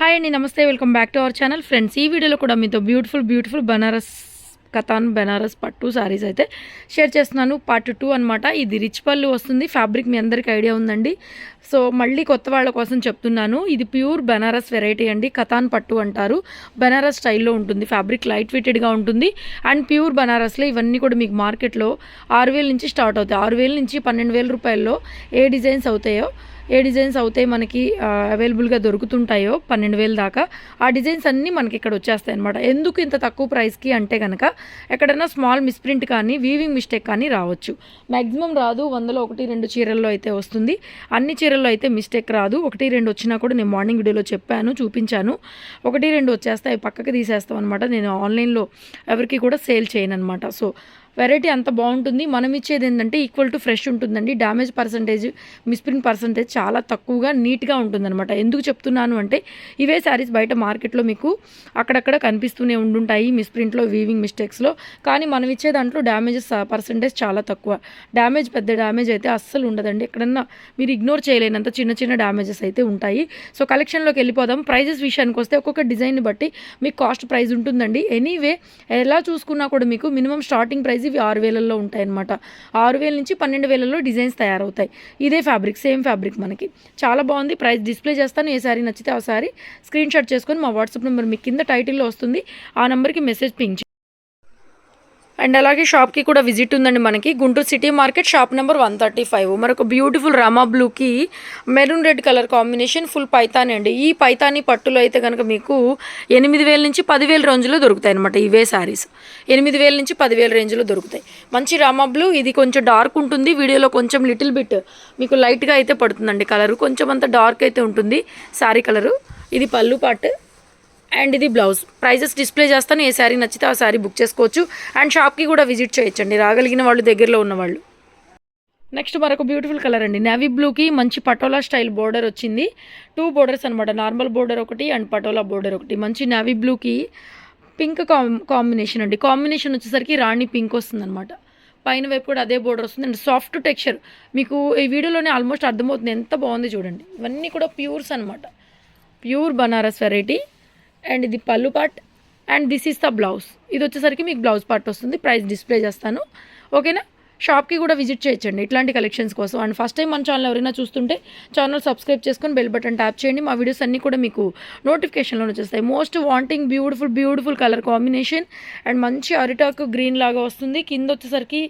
Hi అండి నమస్తే welcome back to our channel friends ఈ వీడియోలో కూడా మీతో బ్యూటిఫుల్ బ్యూటిఫుల్ బనారస్ కథాన్ బెనారస్ పట్టు సారీస్ అయితే షేర్ చేస్తున్నాను. పార్ట్ టూ అనమాట ఇది రిచ్ పళ్ళు వస్తుంది. ఫ్యాబ్రిక్ మీ అందరికీ ఐడియా ఉందండి. సో మళ్ళీ కొత్త వాళ్ళ కోసం చెప్తున్నాను. ఇది ప్యూర్ బెనారస్ వెరైటీ అండి. కథాన్ పట్టు అంటారు. బెనారస్ స్టైల్లో ఉంటుంది. ఫ్యాబ్రిక్ లైట్ వెయిటెడ్గా ఉంటుంది. అండ్ ప్యూర్ బెనారస్లో ఇవన్నీ కూడా మీకు మార్కెట్లో ఆరు వేల నుంచి స్టార్ట్ అవుతాయి. ఆరు వేల నుంచి పన్నెండు వేల రూపాయల్లో ఏ డిజైన్స్ అవుతాయో ఏ డిజైన్స్ అవుతాయి మనకి అవైలబుల్గా దొరుకుతుంటాయో పన్నెండు వేలు దాకా ఆ డిజైన్స్ అన్నీ మనకి ఇక్కడ వచ్చేస్తాయి అనమాట ఎందుకు ఇంత తక్కువ ప్రైస్కి అంటే కనుక ఎక్కడైనా స్మాల్ మిస్ప్రింట్ కానీ వీవింగ్ మిస్టేక్ కానీ రావచ్చు. మ్యాక్సిమం రాదు వందలో ఒకటి రెండు చీరల్లో అయితే వస్తుంది. అన్ని చీరల్లో అయితే మిస్టేక్ రాదు. ఒకటి రెండు వచ్చినా కూడా నేను మార్నింగ్ వీడియోలో చెప్పాను చూపించాను. ఒకటి రెండు వచ్చేస్తాయి పక్కకి తీసేస్తాం అనమాట నేను ఆన్లైన్లో ఎవరికి కూడా సేల్ చేయను అనమాట సో వెరైటీ అంత బాగుంటుంది. మనం ఇచ్చేది ఏంటంటే ఈక్వల్ టు ఫ్రెష్ ఉంటుందండి. డ్యామేజ్ పర్సంటేజ్ మిస్ప్రింట్ పర్సంటేజ్ చాలా తక్కువగా నీట్గా ఉంటుందన్నమాట. ఎందుకు చెప్తున్నాను అంటే ఇవే శారీస్ బయట మార్కెట్లో మీకు అక్కడక్కడ కనిపిస్తూనే ఉండుంటాయి మిస్ప్రింట్లో వీవింగ్ మిస్టేక్స్లో కానీ మనం ఇచ్చే దాంట్లో డ్యామేజెస్ పర్సంటేజ్ చాలా తక్కువ. డ్యామేజ్ పెద్ద డ్యామేజ్ అయితే అస్సలు ఉండదండి. ఎక్కడన్నా మీరు ఇగ్నోర్ చేయలేనంత చిన్న చిన్న డ్యామేజెస్ అయితే ఉంటాయి. సో కలెక్షన్లోకి వెళ్ళిపోదాం. ప్రైజెస్ విషయానికి వస్తే ఒక్కొక్క డిజైన్ బట్టి మీకు కాస్ట్ ప్రైస్ ఉంటుందండి. ఎనీవే ఎలా చూసుకున్నా కూడా మీకు మినిమం స్టార్టింగ్ ప్రైస్ ఇవి ఆరు వేలల్లో ఉంటాయన్నమాట. ఆరు వేల నుంచి పన్నెండు వేలలో డిజైన్స్ తయారవుతాయి. ఇదే ఫ్యాబ్రిక్ సేమ్ ఫ్యాబ్రిక్ మనకి. చాలా బాగుంది. ప్రైస్ డిస్ప్లే చేస్తాను. ఏ సారీ నచ్చితే ఆ సారీ స్క్రీన్ షాట్ చేసుకొని మా వాట్సాప్ నెంబర్ మీ కింద టైటిల్లో వస్తుంది. ఆ నెంబర్కి మెసేజ్ పింగ్ అండ్ అలాగే షాప్కి కూడా విజిట్ ఉందండి మనకి. Guntur city market shop number one thirty five. మరొక బ్యూటిఫుల్ రామా బ్లూకి maroon red colour combination full Paithani అండి. ఈ పైతాని పట్టులో అయితే కనుక మీకు ఎనిమిది వేల నుంచి పదివేల రేంజ్లో దొరుకుతాయి అనమాట ఇవే శారీస్. ఎనిమిది వేల నుంచి పదివేల రేంజ్లో దొరుకుతాయి. మంచి రామా బ్లూ ఇది కొంచెం డార్క్ ఉంటుంది. వీడియోలో కొంచెం లిటిల్ బిట్ మీకు లైట్గా అయితే పడుతుందండి కలరు. కొంచెం అంత డార్క్ అయితే ఉంటుంది. శారీ కలరు. ఇది పళ్ళు పాటు. అండ్ ఇది బ్లౌజ్. ప్రైజెస్ డిస్ప్లే చేస్తాను ఏ శారీ నచ్చితే ఆ శారీ బుక్ చేసుకోవచ్చు. అండ్ షాప్కి కూడా విజిట్ చేయొచ్చండి రాగలిగిన వాళ్ళు దగ్గరలో ఉన్నవాళ్ళు. నెక్స్ట్ మరొక బ్యూటిఫుల్ కలర్ అండి. నేవీ బ్లూకి మంచి పటోలా స్టైల్ బోర్డర్ వచ్చింది. టూ బోర్డర్స్ అనమాట నార్మల్ బోర్డర్ ఒకటి అండ్ పటోలా బోర్డర్ ఒకటి. మంచి నేవీ బ్లూకి పింక్ కాం కాంబినేషన్ అండి. కాంబినేషన్ వచ్చేసరికి రాణి పింక్ వస్తుందన్నమాట. పైన వైపు కూడా అదే బోర్డర్ వస్తుంది. అండ్ సాఫ్ట్ టెక్స్చర్ మీకు ఈ వీడియోలోనే ఆల్మోస్ట్ అర్థమవుతుంది ఎంత బాగుంది చూడండి. ఇవన్నీ కూడా ప్యూర్స్ అనమాట ప్యూర్ బనారస్ వెరైటీ అండ్ ఇది పళ్ళు part and this is the blouse. ఇది వచ్చేసరికి మీకు బ్లౌజ్ పార్ట్ వస్తుంది. ప్రైస్ డిస్ప్లే చేస్తాను. ఓకేనా? షాప్కి కూడా విజిట్ చేయొచ్చండి ఇట్లాంటి కలెక్షన్స్ కోసం. అండ్ ఫస్ట్ టైం మన ఛానల్ ఎవరైనా చూస్తుంటే ఛానల్ సబ్స్క్రైబ్ చేసుకొని బెల్ బటన్ ట్యాప్ చేయండి. మా వీడియోస్ అన్నీ కూడా మీకు నోటిఫికేషన్లో వచ్చేస్తాయి. Most wanting beautiful beautiful colour combination and మంచి అరిటాక్ గ్రీన్ లాగా వస్తుంది. కింద వచ్చేసరికి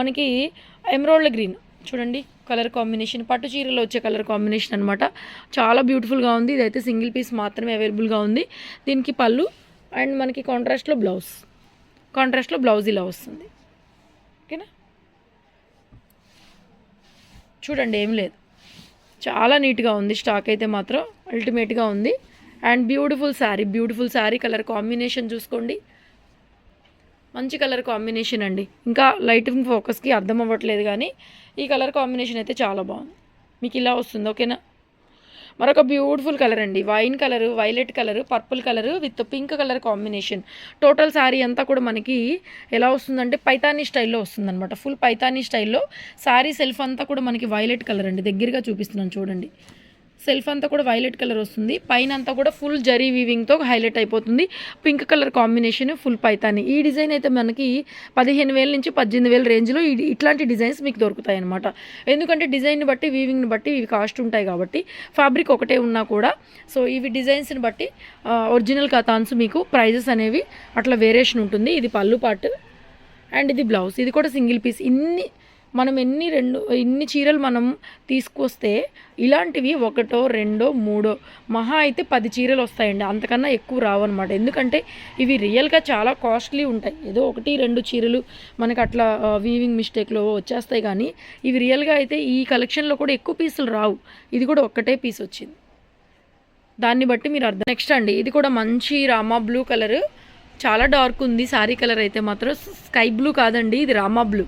మనకి ఎమరాల్డ్ గ్రీన్. చూడండి కలర్ కాంబినేషన్ పట్టు చీరలో వచ్చే కలర్ కాంబినేషన్ అనమాట చాలా బ్యూటిఫుల్గా ఉంది. ఇదైతే సింగిల్ పీస్ మాత్రమే అవైలబుల్గా ఉంది. దీనికి పళ్ళు అండ్ మనకి కాంట్రాస్ట్లో బ్లౌజ్ కాంట్రాస్ట్లో బ్లౌజ్ ఇలా వస్తుంది. ఓకేనా? చూడండి ఏం లేదు. చాలా నీట్గా ఉంది. స్టాక్ అయితే మాత్రం అల్టిమేట్గా ఉంది. And beautiful sari beautiful sari colour combination చూసుకోండి. మంచి కలర్ కాంబినేషన్ అండి. ఇంకా లైటింగ్ ఫోకస్కి అర్థం అవ్వట్లేదు కానీ ఈ కలర్ కాంబినేషన్ అయితే చాలా బాగుంది. మీకు ఇలా వస్తుంది ఓకేనా మరొక బ్యూటిఫుల్ కలర్ అండి. Wine colour violet colour purple colour with pink colour combination total sari అంతా కూడా మనకి ఎలా వస్తుందంటే పైతానీ స్టైల్లో వస్తుందన్నమాట. ఫుల్ పైతానీ స్టైల్లో శారీ సెల్ఫ్ అంతా కూడా మనకి వైలెట్ కలర్ అండి. దగ్గరగా చూపిస్తున్నాను చూడండి. సెల్ఫ్ అంతా కూడా వైలెట్ కలర్ వస్తుంది. పైన అంతా కూడా ఫుల్ జరీ వీవింగ్తో హైలైట్ అయిపోతుంది. Pink colour combination full Paithani. ఈ డిజైన్ అయితే మనకి పదిహేను వేల నుంచి పద్దెనిమిది వేల రేంజ్లో ఇట్లాంటి డిజైన్స్ మీకు దొరుకుతాయి అనమాట ఎందుకంటే డిజైన్ని బట్టి వీవింగ్ని బట్టి ఇవి కాస్ట్ ఉంటాయి కాబట్టి ఫ్యాబ్రిక్ ఒకటే ఉన్నా కూడా. సో ఇవి డిజైన్స్ని బట్టి ఒరిజినల్ కథాన్స్ మీకు ప్రైజెస్ అనేవి అట్లా వేరియేషన్ ఉంటుంది. ఇది పళ్ళు పార్ట్ అండ్ ఇది బ్లౌజ్. ఇది కూడా సింగిల్ పీస్. ఇన్ని మనం ఎన్ని రెండు ఎన్ని చీరలు మనం తీసుకొస్తే ఇలాంటివి ఒకటో రెండో మూడో మహా అయితే పది చీరలు వస్తాయండి. అంతకన్నా ఎక్కువ రావు అనమాట ఎందుకంటే ఇవి రియల్గా చాలా కాస్ట్లీ ఉంటాయి. ఏదో ఒకటి రెండు చీరలు మనకి అట్లా వీవింగ్ మిస్టేక్లో వచ్చేస్తాయి కానీ ఇవి రియల్గా అయితే ఈ కలెక్షన్లో కూడా ఎక్కువ పీసులు రావు. ఇది కూడా ఒక్కటే పీస్ వచ్చింది. దాన్ని బట్టి మీరు అర్థం నెక్స్ట్ అండి. ఇది కూడా మంచి రామా బ్లూ కలర్. చాలా డార్క్ ఉంది. సారీ కలర్ అయితే మాత్రం. స్కై బ్లూ కాదండి. ఇది రామా బ్లూ.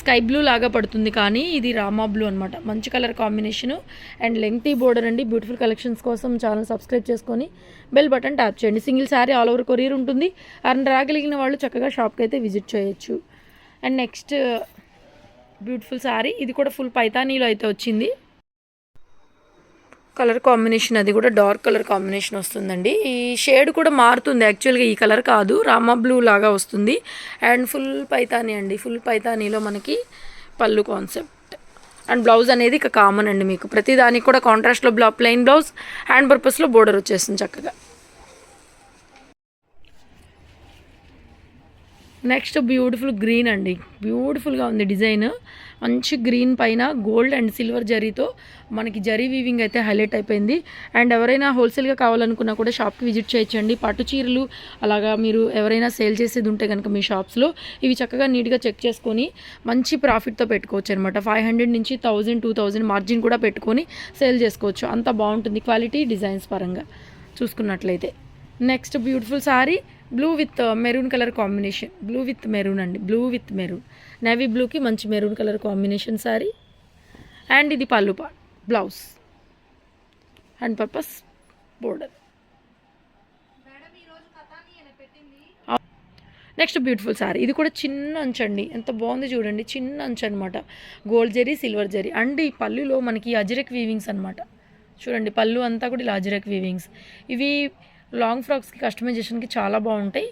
స్కై బ్లూ లాగా పడుతుంది కానీ ఇది రామా బ్లూ అనమాట మంచి colour combination and lengthy border అండి. బ్యూటిఫుల్ కలెక్షన్స్ కోసం ఛానల్ సబ్స్క్రైబ్ చేసుకొని బెల్ బటన్ ట్యాప్ చేయండి. Single sari all over courier ఉంటుంది. అండ్ రాగలిగిన వాళ్ళు చక్కగా షాప్కి అయితే విజిట్ చేయొచ్చు. And next beautiful sari. ఇది కూడా ఫుల్ పైతానీలో అయితే వచ్చింది. కలర్ కాంబినేషన్ అది కూడా డార్క్ కలర్ కాంబినేషన్ వస్తుందండి. ఈ షేడ్ కూడా మారుతుంది యాక్చువల్గా ఈ కలర్ కాదు రామా బ్లూ లాగా వస్తుంది. అండ్ ఫుల్ పైతానీ అండి ఫుల్ పైతానీలో మనకి పళ్ళు కాన్సెప్ట్. అండ్ బ్లౌజ్ అనేది ఇక కామన్ అండి మీకు. ప్రతి దానికి కూడా కాంట్రాస్ట్లో బ్లా ప్లెయిన్ బ్లౌజ్ హ్యాండ్ పర్పస్లో బోర్డర్ వచ్చేస్తుంది చక్కగా. నెక్స్ట్ బ్యూటిఫుల్ గ్రీన్ అండి. బ్యూటిఫుల్గా ఉంది డిజైన్. మంచి గ్రీన్ పైన గోల్డ్ అండ్ సిల్వర్ జరీతో మనకి జరీ వీవింగ్ అయితే హైలైట్ అయిపోయింది. అండ్ ఎవరైనా హోల్సేల్గా కావాలనుకున్నా కూడా షాప్కి విజిట్ చేయొచ్చండి. పట్టు చీరలు అలాగా మీరు ఎవరైనా సేల్ చేసేది ఉంటే కనుక మీ షాప్స్లో ఇవి చక్కగా నీట్గా చెక్ చేసుకొని మంచి ప్రాఫిట్తో పెట్టుకోవచ్చు అనమాట ఫైవ్ హండ్రెడ్ నుంచి థౌజండ్ టూ థౌజండ్ మార్జిన్ కూడా పెట్టుకొని సేల్ చేసుకోవచ్చు. అంత బాగుంటుంది క్వాలిటీ డిజైన్స్ పరంగా. చూసుకున్నట్లయితే. Next beautiful sari blue with maroon colour combination blue with maroon అండి. బ్లూ విత్ మెరూన్ నేవీ బ్లూకి మంచి maroon colour combination sari and ఇది పళ్ళు పా blouse and purpose border next beautiful sari ఇది కూడా చిన్న అంచు అండి. ఎంత బాగుంది చూడండి. చిన్న అంచు అనమాట gold zari silver zari. And ఈ పళ్ళులో మనకి అజరక్ వీవింగ్స్ అనమాట చూడండి పళ్ళు అంతా కూడా ఇలా అజరక్ వీవింగ్స్ ఇవి లాంగ్ ఫ్రాక్స్కి కస్టమైజేషన్కి చాలా బాగుంటాయి.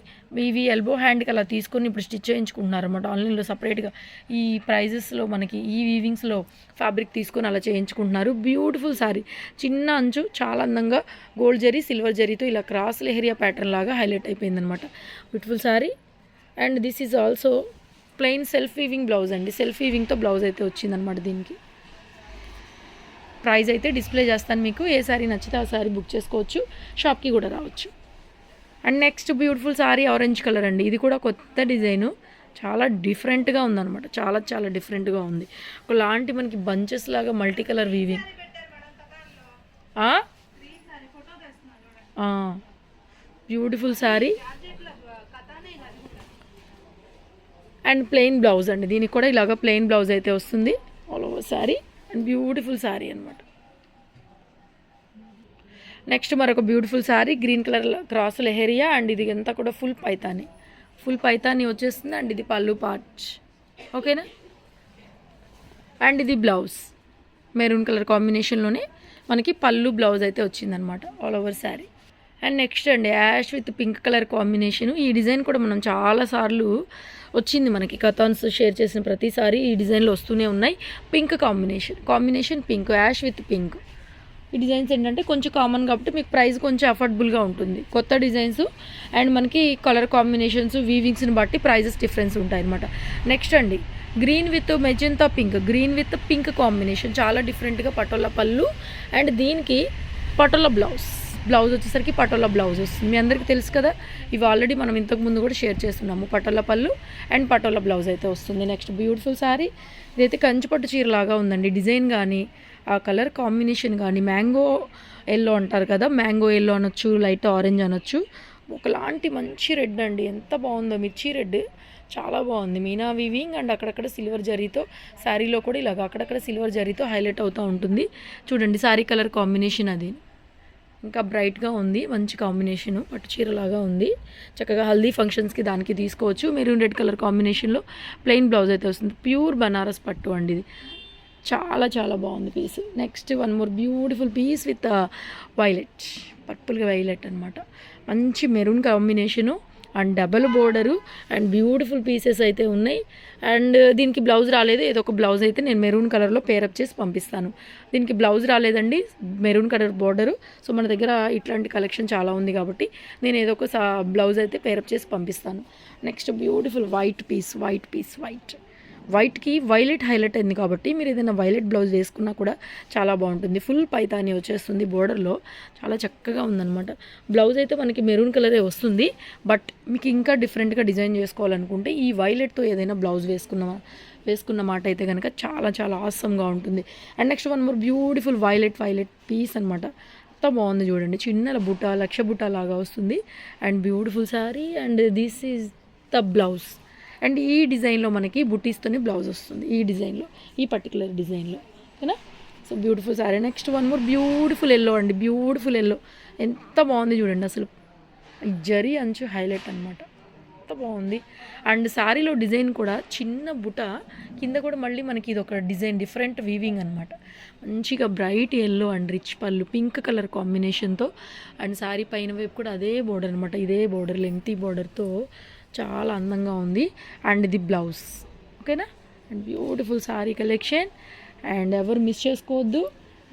ఇవి ఎల్బో హ్యాండ్కి అలా తీసుకొని ఇప్పుడు స్టిచ్ చేయించుకుంటున్నారు అనమాట ఆన్లైన్లో సపరేట్గా ఈ ప్రైజెస్లో మనకి ఈ వీవింగ్స్లో ఫ్యాబ్రిక్ తీసుకొని అలా చేయించుకుంటున్నారు. బ్యూటిఫుల్ సారీ. చిన్న అంచు చాలా అందంగా గోల్డ్ జరీ సిల్వర్ జరీతో ఇలా క్రాస్ లెహరియా ప్యాటర్న్ లాగా హైలైట్ అయిపోయిందనమాట beautiful sari. And this is also plain self weaving blouse అండి. సెల్ఫ్ వీవింగ్తో బ్లౌజ్ అయితే వచ్చిందనమాట దీనికి. ప్రైస్ అయితే డిస్ప్లే చేస్తాను మీకు. ఏ సారీ నచ్చితే ఆ సారీ బుక్ చేసుకోవచ్చు. షాప్కి కూడా రావచ్చు. And next beautiful sari orange colour అండి. ఇది కూడా కొత్త డిజైను. చాలా డిఫరెంట్గా ఉందన్నమాట. చాలా చాలా డిఫరెంట్గా ఉంది. ఒకలాంటి మనకి బంచెస్ లాగా multi colour weaving beautiful sari and plain blouse అండి. దీనికి కూడా ఇలాగ ప్లెయిన్ బ్లౌజ్ అయితే వస్తుంది. All over sari and beautiful sari అనమాట నెక్స్ట్ మరొక beautiful sari green colour cross leheriya and ఇది అంతా కూడా ఫుల్ పైతాని. ఫుల్ పైతాని వచ్చేస్తుంది అండ్ ఇది పళ్ళు పార్చ్ ఓకేనా అండ్ ఇది బ్లౌజ్ మెరూన్ కలర్ కాంబినేషన్లోనే మనకి పళ్ళు బ్లౌజ్ అయితే వచ్చిందనమాట all over sari and next అండి ash with pink colour combination. ఈ డిజైన్ కూడా మనం చాలాసార్లు వచ్చింది మనకి కథాన్స్ షేర్ చేసిన ప్రతిసారి ఈ డిజైన్లో వస్తూనే ఉన్నాయి. Pink combination combination pink ash with pink. ఈ డిజైన్స్ ఏంటంటే కొంచెం కామన్ కాబట్టి మీకు ప్రైస్ కొంచెం అఫోర్డబుల్గా ఉంటుంది. కొత్త డిజైన్స్ అండ్ మనకి కలర్ కాంబినేషన్స్ వీవింగ్స్ని బట్టి ప్రైజెస్ డిఫరెన్స్ ఉంటాయి అనమాట నెక్స్ట్ అండి green with magenta pink. Green with pink combination. చాలా డిఫరెంట్గా పటోలా పళ్ళు అండ్ దీనికి పటోలా బ్లౌజ్. బ్లౌజ్ వచ్చేసరికి పటోలా బ్లౌజ్ వస్తుంది. మీ అందరికీ తెలుసు కదా ఇవి ఆల్రెడీ మనం ఇంతకు ముందు కూడా షేర్ చేస్తున్నాము. పటోలా పళ్ళు అండ్ పటోలా బ్లౌజ్ అయితే వస్తుంది. నెక్స్ట్ బ్యూటిఫుల్ శారీ ఇదైతే కంచిపట్టు చీర లాగా ఉందండి. డిజైన్ కానీ ఆ కలర్ కాంబినేషన్ కానీ మ్యాంగో ఎల్లో అంటారు కదా మ్యాంగో ఎల్లో అనొచ్చు లైట్ ఆరెంజ్ అనొచ్చు. ఒకలాంటి మంచి రెడ్ అండి. ఎంత బాగుందో మిర్చి రెడ్. చాలా బాగుంది. మీనా వివింగ్ అండ్ అక్కడక్కడ సిల్వర్ జరీతో శారీలో కూడా ఇలాగ అక్కడక్కడ సిల్వర్ జరీతో హైలైట్ అవుతూ ఉంటుంది. చూడండి శారీ కలర్ కాంబినేషన్ అది. ఇంకా బ్రైట్గా ఉంది మంచి కాంబినేషను. పట్టు చీరలాగా ఉంది. చక్కగా హల్దీ ఫంక్షన్స్కి దానికి తీసుకోవచ్చు. మెరూన్ రెడ్ కలర్ కాంబినేషన్లో ప్లెయిన్ బ్లౌజ్ అయితే వస్తుంది. ప్యూర్ బనారస్ పట్టు అండి ఇది. చాలా చాలా బాగుంది piece. Next one more beautiful piece with violet. పర్పుల్గా violet అనమాట మంచి maroon combination. And double border and beautiful pieces అయితే ఉన్నాయి. అండ్ దీనికి బ్లౌజ్ రాలేదు. ఏదో ఒక బ్లౌజ్ అయితే నేను మెరూన్ కలర్లో పేరప్ చేసి పంపిస్తాను. దీనికి బ్లౌజ్ రాలేదండి. Maroon colour border. సో మన దగ్గర ఇట్లాంటి కలెక్షన్ చాలా ఉంది కాబట్టి నేను ఏదో ఒక బ్లౌజ్ అయితే పేరప్ చేసి పంపిస్తాను. Next beautiful white piece white piece white వైట్కి violet highlight అయింది కాబట్టి మీరు ఏదైనా వైలెట్ బ్లౌజ్ వేసుకున్నా కూడా చాలా బాగుంటుంది. ఫుల్ పైతాని వచ్చేస్తుంది బోర్డర్లో చాలా చక్కగా ఉందన్నమాట. బ్లౌజ్ అయితే మనకి మెరూన్ కలరే వస్తుంది. బట్ మీకు ఇంకా డిఫరెంట్గా డిజైన్ చేసుకోవాలనుకుంటే ఈ వైలెట్తో ఏదైనా బ్లౌజ్ వేసుకున్న వేసుకున్న మాట అయితే కనుక చాలా చాలా ఆసమ్గా ఉంటుంది. And next one more beautiful violet violet piece అనమాట ఎంత బాగుంది చూడండి. చిన్న బుట్ట లక్ష బుట్ట లాగా వస్తుంది. And beautiful sari and this is the blouse and ఈ డిజైన్లో మనకి బుటీస్తోనే బ్లౌజ్ వస్తుంది ఈ డిజైన్లో ఈ పర్టికులర్ డిజైన్లో. ఓకేనా? So beautiful sari next one more beautiful yellow అండి. బ్యూటిఫుల్ ఎల్లో ఎంత బాగుంది చూడండి అసలు. జరీ అంచు హైలైట్ అనమాట ఎంత బాగుంది. అండ్ శారీలో డిజైన్ కూడా చిన్న బుట కింద కూడా మళ్ళీ మనకి ఇది ఒక డిజైన్ డిఫరెంట్ వీవింగ్ అనమాట మంచిగా bright yellow and rich pallu pink colour కాంబినేషన్తో అండ్ శారీ పైన వైపు కూడా అదే బోర్డర్ అనమాట ఇదే బోర్డర్ లెంగ్తీ బోర్డర్తో చాలా అందంగా ఉంది. అండ్ ఇది బ్లౌజ్ ఓకేనా and beautiful sari collection and ఎవరు మిస్ చేసుకోవద్దు.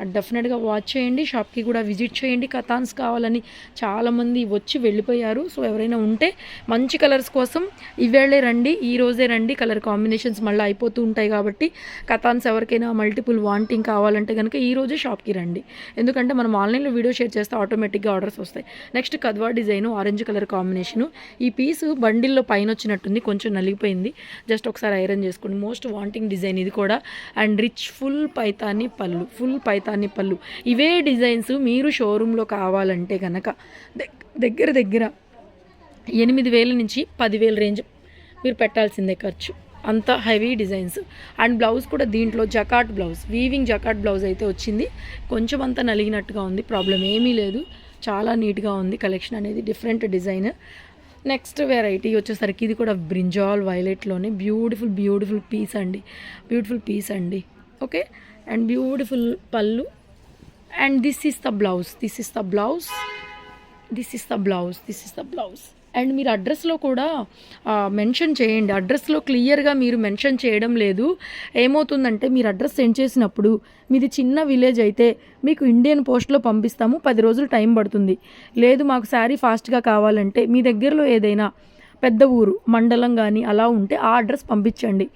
డెఫినెట్గా వాచ్ చేయండి షాప్కి కూడా విజిట్ చేయండి. కథాన్స్ కావాలని చాలామంది వచ్చి వెళ్ళిపోయారు. సో ఎవరైనా ఉంటే మంచి కలర్స్ కోసం ఇవేళే రండి ఈ రోజే రండి. కలర్ కాంబినేషన్స్ మళ్ళీ అయిపోతూ ఉంటాయి కాబట్టి కథాన్స్ ఎవరికైనా మల్టిపుల్ వాంటింగ్ కావాలంటే కనుక ఈ రోజే షాప్కి రండి. ఎందుకంటే మనం ఆన్లైన్లో వీడియో షేర్ చేస్తే ఆటోమేటిక్గా ఆర్డర్స్ వస్తాయి. Next Kadwa design orange colour combination. ఈ పీస్ బండిల్లో పైన వచ్చినట్టుంది కొంచెం నలిగిపోయింది. జస్ట్ ఒకసారి ఐరన్ చేసుకోండి. మోస్ట్ వాంటింగ్ డిజైన్ ఇది కూడా. అండ్ రిచ్ ఫుల్ పైతాని పళ్ళు ఫుల్ పైతాని పళ్ళు. ఇవే డిజైన్స్ మీరు షోరూంలో కావాలంటే కనుక దగ్గర దగ్గర ఎనిమిది వేల నుంచి పదివేల రేంజ్ మీరు పెట్టాల్సిందే ఖర్చు. అంత హెవీ డిజైన్స్. అండ్ బ్లౌజ్ కూడా దీంట్లో jacquard blouse weaving jacquard blouse అయితే వచ్చింది. కొంచెం అంతా నలిగినట్టుగా ఉంది ప్రాబ్లం ఏమీ లేదు. చాలా నీట్గా ఉంది కలెక్షన్ అనేది డిఫరెంట్ డిజైన్. నెక్స్ట్ వెరైటీ వచ్చేసరికి ఇది కూడా బ్రింజాల్ వైలెట్లోనే. బ్యూటిఫుల్ బ్యూటిఫుల్ పీస్ అండి. బ్యూటిఫుల్ పీస్ అండి. ఓకే? అండ్ బ్యూటిఫుల్ పళ్ళు. And this is the blouse. This is the blouse. This is the blouse. This is the blouse. And మీరు అడ్రస్లో కూడా మెన్షన్ చేయండి. అడ్రస్లో క్లియర్గా మీరు మెన్షన్ చేయడం లేదు. ఏమవుతుందంటే మీరు అడ్రస్ సెండ్ చేసినప్పుడు మీది చిన్న విలేజ్ అయితే మీకు ఇండియన్ పోస్ట్లో పంపిస్తాము. పది రోజులు టైం పడుతుంది. లేదు మాకు శారీ ఫాస్ట్గా కావాలంటే మీ దగ్గరలో ఏదైనా పెద్ద ఊరు మండలం కానీ అలా ఉంటే ఆ అడ్రస్ పంపించండి.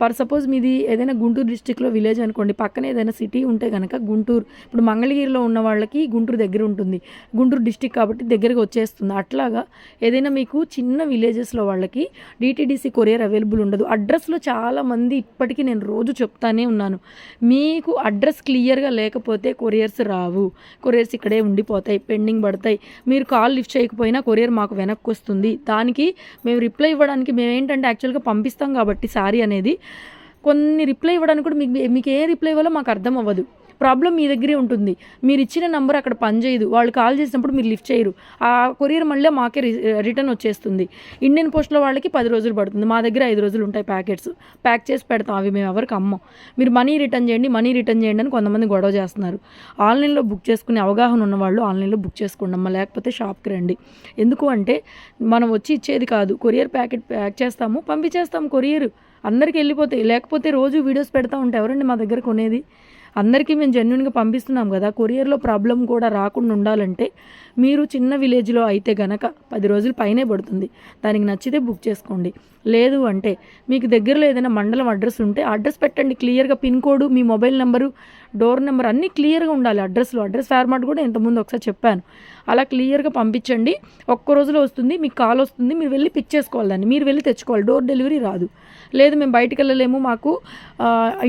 ఫర్ సపోజ్ మీది ఏదైనా గుంటూరు డిస్టిక్లో విలేజ్ అనుకోండి పక్కన ఏదైనా సిటీ ఉంటే కనుక గుంటూరు ఇప్పుడు మంగళగిరిలో ఉన్న వాళ్ళకి గుంటూరు దగ్గర ఉంటుంది. గుంటూరు డిస్టిక్ కాబట్టి దగ్గరకు వచ్చేస్తుంది. అట్లాగా ఏదైనా మీకు చిన్న విలేజెస్లో వాళ్ళకి డిటీడీసీ కొరియర్ అవైలబుల్ ఉండదు. అడ్రస్లో చాలామంది ఇప్పటికీ నేను రోజు చెప్తానే ఉన్నాను. మీకు అడ్రస్ క్లియర్గా లేకపోతే కొరియర్స్ రావు. కొరియర్స్ ఇక్కడే ఉండిపోతాయి పెండింగ్ పడతాయి. మీరు కాల్ లిఫ్ట్ చేయకపోయినా కొరియర్ మాకు వెనక్కి వస్తుంది. దానికి మేము రిప్లై ఇవ్వడానికి మేము ఏంటంటే యాక్చువల్గా పంపిస్తాం కాబట్టి సారీ అనేది. కొన్ని రిప్లై ఇవ్వడానికి కూడా మీకు మీకు ఏ రిప్లై ఇవ్వాలో మాకు అర్థం అవ్వదు. ప్రాబ్లం మీ దగ్గరే ఉంటుంది. మీరు ఇచ్చిన నెంబర్ అక్కడ పనిచేయదు. వాళ్ళు కాల్ చేసినప్పుడు మీరు లిఫ్ట్ చేయరు. ఆ కొరియర్ మళ్ళీ మాకే రి- రిటర్న్ వచ్చేస్తుంది. ఇండియన్ పోస్ట్లో వాళ్ళకి పది రోజులు పడుతుంది. మా దగ్గర ఐదు రోజులు ఉంటాయి ప్యాకెట్స్. ప్యాక్ చేసి పెడతాం. అవి మేము ఎవరికి అమ్మం. మీరు మనీ రిటర్న్ చేయండి మనీ రిటర్న్ చేయండి అని కొంతమంది గొడవ చేస్తున్నారు. ఆన్లైన్లో బుక్ చేసుకునే అవగాహన ఉన్న వాళ్ళు ఆన్లైన్లో బుక్ చేసుకోండి అమ్మ. లేకపోతే షాప్కి రండి. ఎందుకు అంటే మనం వచ్చి ఇచ్చేది కాదు. కొరియర్ ప్యాకెట్ ప్యాక్ చేస్తాము పంపించేస్తాం కొరియర్. అందరికి వెళ్ళిపోతాయి లేకపోతే రోజు వీడియోస్ పెడతా ఉంటే ఎవరండి మా దగ్గర కొనేది? అందరికీ మేము జెన్యున్గా పంపిస్తున్నాం కదా కొరియర్లో ప్రాబ్లం కూడా రాకుండా ఉండాలంటే మీరు చిన్న విలేజ్లో అయితే గనక పది రోజులు పైనే పడుతుంది. దానికి నచ్చితే బుక్ చేసుకోండి. లేదు అంటే మీకు దగ్గరలో ఏదైనా మండలం అడ్రస్ ఉంటే అడ్రస్ పెట్టండి. క్లియర్గా పిన్ కోడ్ మీ మొబైల్ నెంబరు డోర్ నెంబర్ అన్నీ క్లియర్గా ఉండాలి అడ్రస్లో. అడ్రస్ ఫార్మాట్ కూడా ఇంతకుముందు ఒకసారి చెప్పాను. అలా క్లియర్గా పంపించండి. ఒక్క రోజులో వస్తుంది మీకు కాల్ వస్తుంది మీరు వెళ్ళి పిక్ చేసుకోవాలి దాన్ని. మీరు వెళ్ళి తెచ్చుకోవాలి. డోర్ డెలివరీ రాదు. లేదు మేము బయటికి వెళ్ళలేము. మాకు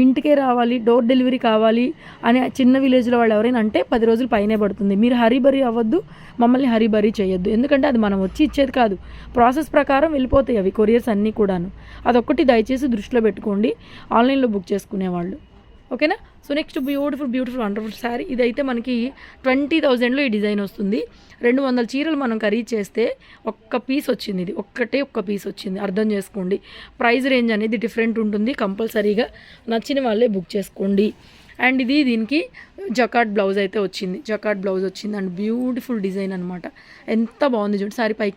ఇంటికే రావాలి. డోర్ డెలివరీ కావాలి అని చిన్న విలేజ్లో వాళ్ళు ఎవరైనా అంటే పది రోజులు పైనే పడుతుంది. మీరు హరీబరీ అవ్వద్దు మమ్మల్ని హరీబరీ చేయొద్దు. ఎందుకంటే అది మనం వచ్చి ఇచ్చేది కాదు. ప్రాసెస్ ప్రకారం వెళ్ళిపోతాయి అవి కొరియర్స్ అన్నీ కూడాను. అదొక్కటి దయచేసి దృష్టిలో పెట్టుకోండి. ఆన్లైన్లో బుక్ చేసుకునేవాళ్ళు. ఓకేనా? So next beautiful beautiful wonderful sari ఇదైతే మనకి ట్వంటీ థౌజండ్లో ఈ డిజైన్ వస్తుంది. రెండు వందల చీరలు మనం ఖరీదు చేస్తే ఒక్క పీస్ వచ్చింది ఇది. ఒక్కటే ఒక్క పీస్ వచ్చింది. అర్థం చేసుకోండి. ప్రైస్ రేంజ్ అనేది డిఫరెంట్ ఉంటుంది కంపల్సరీగా. నచ్చిన వాళ్ళే బుక్ చేసుకోండి. అండ్ ఇది దీనికి జకాట్ బ్లౌజ్ అయితే వచ్చింది. జకాట్ బ్లౌజ్ వచ్చింది. అండ్ బ్యూటిఫుల్ డిజైన్ అనమాట ఎంత బాగుంది చూడండి సారీ పై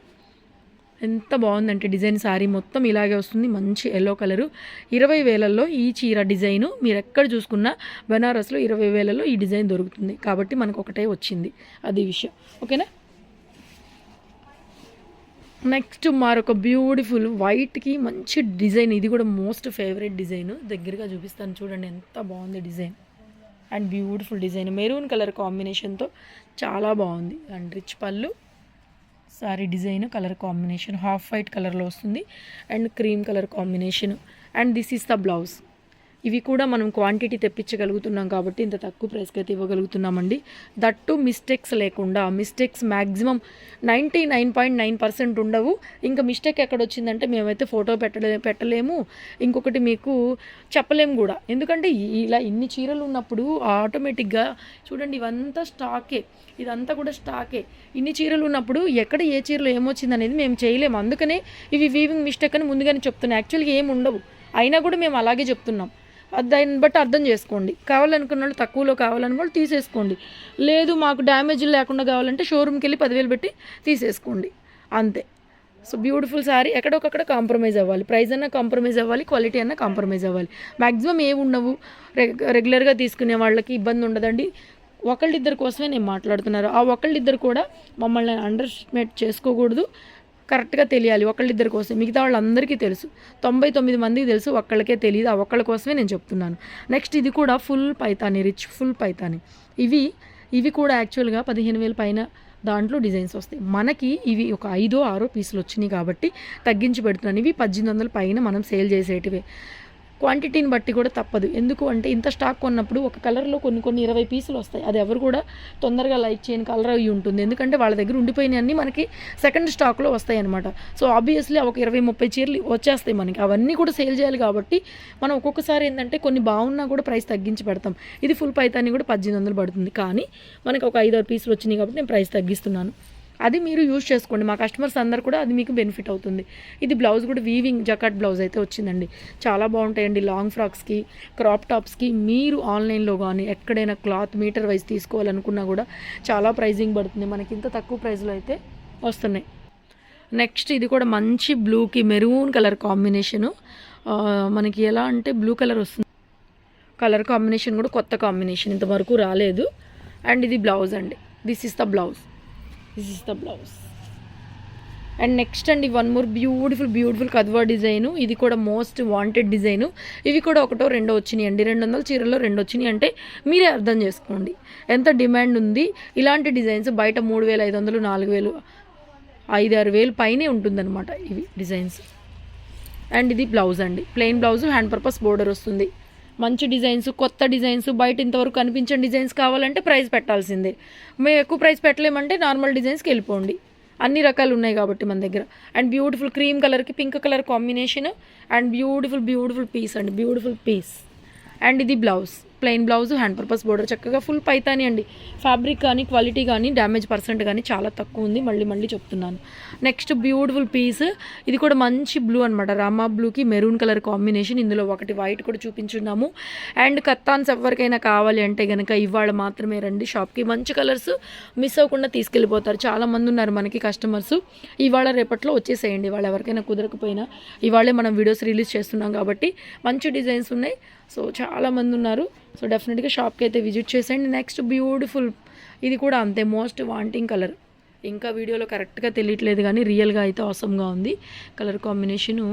ఎంత బాగుందంటే డిజైన్ శారీ మొత్తం ఇలాగే వస్తుంది. మంచి ఎల్లో కలరు ఇరవై వేలల్లో ఈ చీర డిజైను మీరు ఎక్కడ చూసుకున్నా బెనారస్లో ఇరవై వేలలో ఈ డిజైన్ దొరుకుతుంది. కాబట్టి మనకు ఒకటే వచ్చింది అది విషయం. ఓకేనా? నెక్స్ట్ మరొక బ్యూటిఫుల్ వైట్కి మంచి డిజైన్. ఇది కూడా మోస్ట్ ఫేవరెట్ డిజైన్. దగ్గరగా చూపిస్తాను. చూడండి ఎంత బాగుంది design. And beautiful design. Maroon colour కాంబినేషన్తో చాలా బాగుంది. అండ్ రిచ్ పళ్ళు. Sari design colour combination half white కలర్లో వస్తుంది. And cream colour combination. And this is the blouse. ఇవి కూడా మనం క్వాంటిటీ తెప్పించగలుగుతున్నాం కాబట్టి ఇంత తక్కువ ప్రైస్కి అయితే ఇవ్వగలుగుతున్నామండి. దట్టు మిస్టేక్స్ లేకుండా mistakes maximum ninety nine point nine percent ఉండవు. ఇంకా మిస్టేక్ ఎక్కడ వచ్చిందంటే మేమైతే ఫోటో పెట్టలే పెట్టలేము. ఇంకొకటి మీకు చెప్పలేము కూడా. ఎందుకంటే ఇలా ఇన్ని చీరలు ఉన్నప్పుడు ఆటోమేటిక్గా చూడండి ఇవంతా స్టాకే ఇదంతా కూడా స్టాకే ఇన్ని చీరలు ఉన్నప్పుడు ఎక్కడ ఏ చీరలో ఏమొచ్చింది అనేది మేము చేయలేము. అందుకనే ఇవి వీవింగ్ మిస్టేక్ అని ముందుగానే చెప్తున్నాం. యాక్చువల్గా ఏమి ఉండవు. అయినా కూడా మేము అలాగే చెప్తున్నాం. దాన్ని బట్టి అర్థం చేసుకోండి. కావాలనుకున్న వాళ్ళు తక్కువలో కావాలని వాళ్ళు తీసేసుకోండి. లేదు మాకు డ్యామేజ్ లేకుండా కావాలంటే షోరూమ్కి వెళ్ళి పదివేలు పెట్టి తీసేసుకోండి. అంతే. సో బ్యూటిఫుల్ శారీ ఎక్కడొకక్కడ కాంప్రమైజ్ అవ్వాలి. ప్రైస్ అన్నా కాంప్రమైజ్ అవ్వాలి క్వాలిటీ అన్నా కాంప్రమైజ్ అవ్వాలి. మ్యాక్సిమం ఏమి ఉండవు. రెగ్యులర్గా తీసుకునే వాళ్ళకి ఇబ్బంది ఉండదండి. ఒకళ్ళిద్దరి కోసమే నేను మాట్లాడుతున్నారు. ఆ ఒకళ్ళిద్దరు కూడా మమ్మల్ని అండర్స్టిమేట్ చేసుకోకూడదు. కరెక్ట్గా తెలియాలి ఒకళ్ళిద్దరి కోసం మిగతా వాళ్ళందరికీ తెలుసు. తొంభై తొమ్మిది మందికి తెలుసు ఒక్కళ్ళకే తెలియదు ఆ ఒక్కళ్ళ కోసమే నేను చెప్తున్నాను. నెక్స్ట్ ఇది కూడా full Paithani rich full Paithani. ఇవి ఇవి కూడా యాక్చువల్గా పదిహేను వేల పైన దాంట్లో డిజైన్స్ వస్తాయి. మనకి ఇవి ఒక ఐదో ఆరో పీసులు వచ్చినాయి కాబట్టి తగ్గించి పెడుతున్నాను. ఇవి పద్దెనిమిది వందల పైన మనం సేల్ చేసేటివే. క్వాంటిటీని బట్టి కూడా తప్పదు. ఎందుకు అంటే ఇంత స్టాక్ కొన్నప్పుడు ఒక కలర్లో కొన్ని కొన్ని ఇరవై పీసులు వస్తాయి. అది ఎవరు కూడా తొందరగా లైక్ చేయని కలర్ అయి ఉంటుంది. ఎందుకంటే వాళ్ళ దగ్గర ఉండిపోయినవన్నీ మనకి సెకండ్ స్టాక్లో వస్తాయి అనమాట సో ఆబ్వియస్లీ ఒక ఇరవై ముప్పై చీరలు వచ్చేస్తాయి మనకి. అవన్నీ కూడా సేల్ చేయాలి కాబట్టి మనం ఒక్కొక్కసారి ఏంటంటే కొన్ని బాగున్నా కూడా ప్రైస్ తగ్గించి పెడతాం. ఇది ఫుల్ పైతాన్ని కూడా పద్దెనిమిది వందలు పడుతుంది. కానీ మనకు ఒక ఐదారు పీసులు వచ్చినాయి కాబట్టి నేను ప్రైస్ తగ్గిస్తున్నాను. అది మీరు యూజ్ చేసుకోండి. మా కస్టమర్స్ అందరు కూడా అది మీకు బెనిఫిట్ అవుతుంది. ఇది బ్లౌజ్ కూడా వీవింగ్ జకాట్ బ్లౌజ్ అయితే వచ్చిందండి. చాలా బాగుంటాయండి లాంగ్ ఫ్రాక్స్కి క్రాప్ టాప్స్కి. మీరు ఆన్లైన్లో కానీ ఎక్కడైనా క్లాత్ మీటర్ వైజ్ తీసుకోవాలనుకున్నా కూడా చాలా ప్రైజింగ్ పడుతుంది. మనకి ఇంత తక్కువ ప్రైస్లో అయితే వస్తున్నాయి. నెక్స్ట్ ఇది కూడా మంచి బ్లూకి మెరూన్ కలర్ కాంబినేషను. మనకి ఎలా అంటే బ్లూ కలర్ వస్తుంది. కలర్ కాంబినేషన్ కూడా కొత్త కాంబినేషన్ ఇంతవరకు రాలేదు. అండ్ ఇది బ్లౌజ్ అండి. This is the blouse. This is the blouse and next అండి one more beautiful beautiful Kadwa design. ఇది కూడా మోస్ట్ వాంటెడ్ డిజైను. ఇవి కూడా ఒకటో రెండో వచ్చినాయి అండి. రెండు వందల చీరల్లో రెండు వచ్చినాయి అంటే మీరే అర్థం చేసుకోండి. ఎంత డిమాండ్ ఉంది? ఇలాంటి డిజైన్స్ బయట మూడు వేల ఐదు వందలు నాలుగు వేలు ఐదు ఆరు వేలు పైనే ఉంటుందన్నమాట ఇవి డిజైన్స్. అండ్ ఇది బ్లౌజ్ అండి. Plain blouse hand purpose border వస్తుంది. మంచి డిజైన్స్ కొత్త డిజైన్స్ బయట ఇంతవరకు కనిపించిన డిజైన్స్ కావాలంటే ప్రైస్ పెట్టాల్సిందే. మేము ఎక్కువ ప్రైస్ పెట్టలేమంటే నార్మల్ డిజైన్స్కి వెళ్ళిపోండి. అన్ని రకాలు ఉన్నాయి కాబట్టి మన దగ్గర. అండ్ బ్యూటిఫుల్ క్రీమ్ కలర్కి pink colour combination and beautiful beautiful piece అండి. Beautiful piece. అండ్ ఇది blouse. Plain blouse hand purpose border చక్కగా ఫుల్ పైతాని అండి. ఫ్యాబ్రిక్ కానీ క్వాలిటీ కానీ డ్యామేజ్ పర్సెంట్ కానీ చాలా తక్కువ ఉంది. మళ్ళీ మళ్ళీ చెప్తున్నాను. Next beautiful piece. ఇది కూడా మంచి బ్లూ అనమాట రామా బ్లూకి మెరూన్ కలర్ కాంబినేషన్. ఇందులో ఒకటి వైట్ కూడా చూపించున్నాము. అండ్ కత్తాన్స్ ఎవరికైనా కావాలి అంటే కనుక ఇవాళ మాత్రమే రండి షాప్కి. మంచి కలర్స్ మిస్ అవ్వకుండా తీసుకెళ్ళిపోతారు. చాలామంది ఉన్నారు మనకి కస్టమర్స్. ఇవాళ రేపట్లో వచ్చేసేయండి. వాళ్ళు ఎవరికైనా కుదరకపోయినా ఇవాళే మనం వీడియోస్ రిలీజ్ చేస్తున్నాం కాబట్టి మంచి డిజైన్స్ ఉన్నాయి. సో చాలా మంది ఉన్నారు. సో డెఫినెట్గా షాప్కి అయితే విజిట్ చేసేయండి. నెక్స్ట్ బ్యూటిఫుల్ ఇది కూడా అంతే మోస్ట్ వాంటింగ్ కలర్ ఇంకా వీడియోలో కరెక్ట్గా తెలియట్లేదు కానీ రియల్గా అయితే అవసరంగా ఉంది. కలర్ కాంబినేషను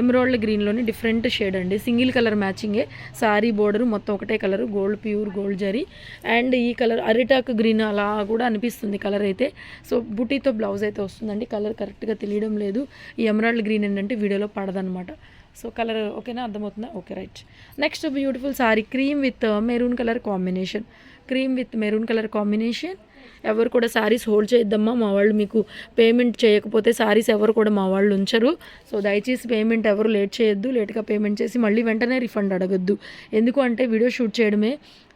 ఎమరాల్డ్ గ్రీన్లోని డిఫరెంట్ షేడ్ అండి. సింగిల్ కలర్ మ్యాచింగే సారీ బోర్డర్ మొత్తం ఒకటే colour gold pure gold zari and ఈ కలర్ అరిటాక్ గ్రీన్ అలా కూడా అనిపిస్తుంది కలర్ అయితే. సో బుటీతో బ్లౌజ్ అయితే వస్తుందండి. కలర్ కరెక్ట్గా తెలియడం లేదు. ఈ ఎమరాల్డ్ గ్రీన్ ఏంటంటే వీడియోలో పడదనమాట సో కలర్ ఓకేనా అర్థమవుతుందా? Okay right next beautiful sari cream with maroon colour combination cream with maroon colour combination ఎవరు కూడా శారీస్ హోల్డ్ చేయొద్దమ్మా మా వాళ్ళు మీకు పేమెంట్ చేయకపోతే శారీస్ ఎవరు కూడా మా వాళ్ళు ఉంచరు. సో దయచేసి పేమెంట్ ఎవరు లేట్ చేయొద్దు లేట్గా పేమెంట్ చేసి మళ్ళీ వెంటనే రిఫండ్ అడగద్దు. ఎందుకు అంటే వీడియో షూట్ చేయడమే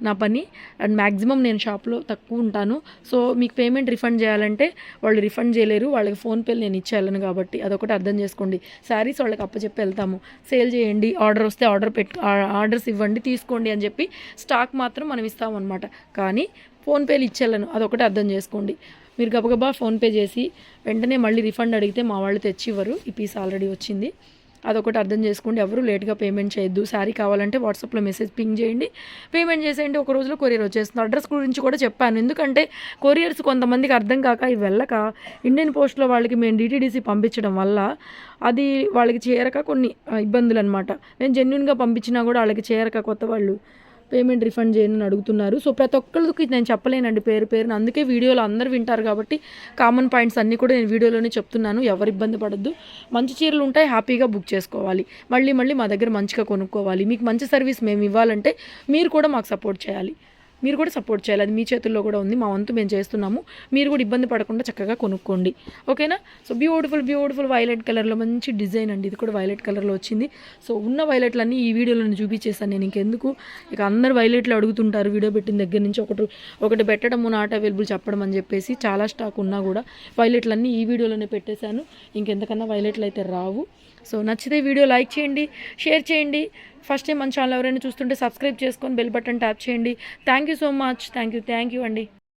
నా పని అండ్ మ్యాక్సిమం నేను షాప్లో తక్కువ ఉంటాను. సో మీకు పేమెంట్ రిఫండ్ చేయాలంటే వాళ్ళు రిఫండ్ చేయలేరు వాళ్ళకి ఫోన్పేలు నేను ఇచ్చేయాలను కాబట్టి. అదొకటి అర్థం చేసుకోండి. శారీస్ వాళ్ళకి అప్పచెప్పి వెళ్తాము. సేల్ చేయండి ఆర్డర్ వస్తే ఆర్డర్ పెట్టు ఆర్డర్స్ ఇవ్వండి తీసుకోండి అని చెప్పి స్టాక్ మాత్రం మనం ఇస్తామన్నమాట. కానీ ఫోన్పేలు ఇచ్చేళ్ళను. అదొకటి అర్థం చేసుకోండి. మీరు గబగబా ఫోన్పే చేసి వెంటనే మళ్ళీ రిఫండ్ అడిగితే మా వాళ్ళు తెచ్చి ఇవ్వరు ఈ పీస్ ఆల్రెడీ వచ్చింది. అదొకటి అర్థం చేసుకోండి. ఎవరు లేట్గా పేమెంట్ చేయొద్దు. శారీ కావాలంటే వాట్సాప్లో మెసేజ్ పింగ్ చేయండి. పేమెంట్ చేసేయండి. ఒక రోజులో కొరియర్ వచ్చేస్తుంది. అడ్రస్ గురించి కూడా చెప్పాను. ఎందుకంటే కొరియర్స్ కొంతమందికి అర్థం కాక ఇవి వెళ్ళక ఇండియన్ పోస్ట్లో వాళ్ళకి మేము డిటీడీసీ పంపించడం వల్ల అది వాళ్ళకి చేరక కొన్ని ఇబ్బందులు అనమాట నేను జెన్యున్గా పంపించినా కూడా వాళ్ళకి చేరక కొత్త వాళ్ళు. పేమెంట్ రిఫండ్ చేయను అని అడుగుతున్నారు. సో ప్రతి ఒక్కరికి నేను చెప్పలేనండి పేరు పేరున. అందుకే వీడియోలో అందరు వింటారు కాబట్టి కామన్ పాయింట్స్ అన్నీ కూడా నేను వీడియోలోనే చెప్తున్నాను. ఎవరు ఇబ్బంది పడద్దు. మంచి చీరలు ఉంటాయి హ్యాపీగా బుక్ చేసుకోవాలి. మళ్ళీ మళ్ళీ మా దగ్గర మంచిగా కొనుక్కోవాలి. మీకు మంచి సర్వీస్ మేము ఇవ్వాలంటే మీరు కూడా మాకు సపోర్ట్ చేయాలి. మీరు కూడా సపోర్ట్ చేయాలి. అది మీ చేతుల్లో కూడా ఉంది. మా వంతు మేము చేస్తున్నాము. మీరు కూడా ఇబ్బంది పడకుండా చక్కగా కొనుక్కోండి. ఓకేనా? సో బ్యూటిఫుల్ బ్యూటిఫుల్ వైలెట్ కలర్లో మంచి డిజైన్ అండి. ఇది కూడా వైలెట్ కలర్లో వచ్చింది. సో ఉన్న వైలెట్లన్నీ ఈ వీడియోలో చూపించేస్తాను నేను ఇంకెందుకు? ఇక అందరు వైలెట్లు అడుగుతుంటారు వీడియో పెట్టిన దగ్గర నుంచి. ఒకటి ఒకటి పెట్టడము నాట్ అవైలబుల్ చెప్పడం అని చెప్పేసి చాలా స్టాక్ ఉన్నా కూడా వైలెట్లన్నీ ఈ వీడియోలోనే పెట్టేశాను. ఇంకెంతకన్నా వైలెట్లు అయితే రావు. సో నచ్చితే వీడియో లైక్ చేయండి షేర్ చేయండి. ఫస్ట్ టైం మన ఛానల్ ఎవరైనా చూస్తుంటే సబ్స్క్రైబ్ చేసుకొని బెల్ బటన్ ట్యాప్ చేయండి. Thank you so much thank you thank you అండి.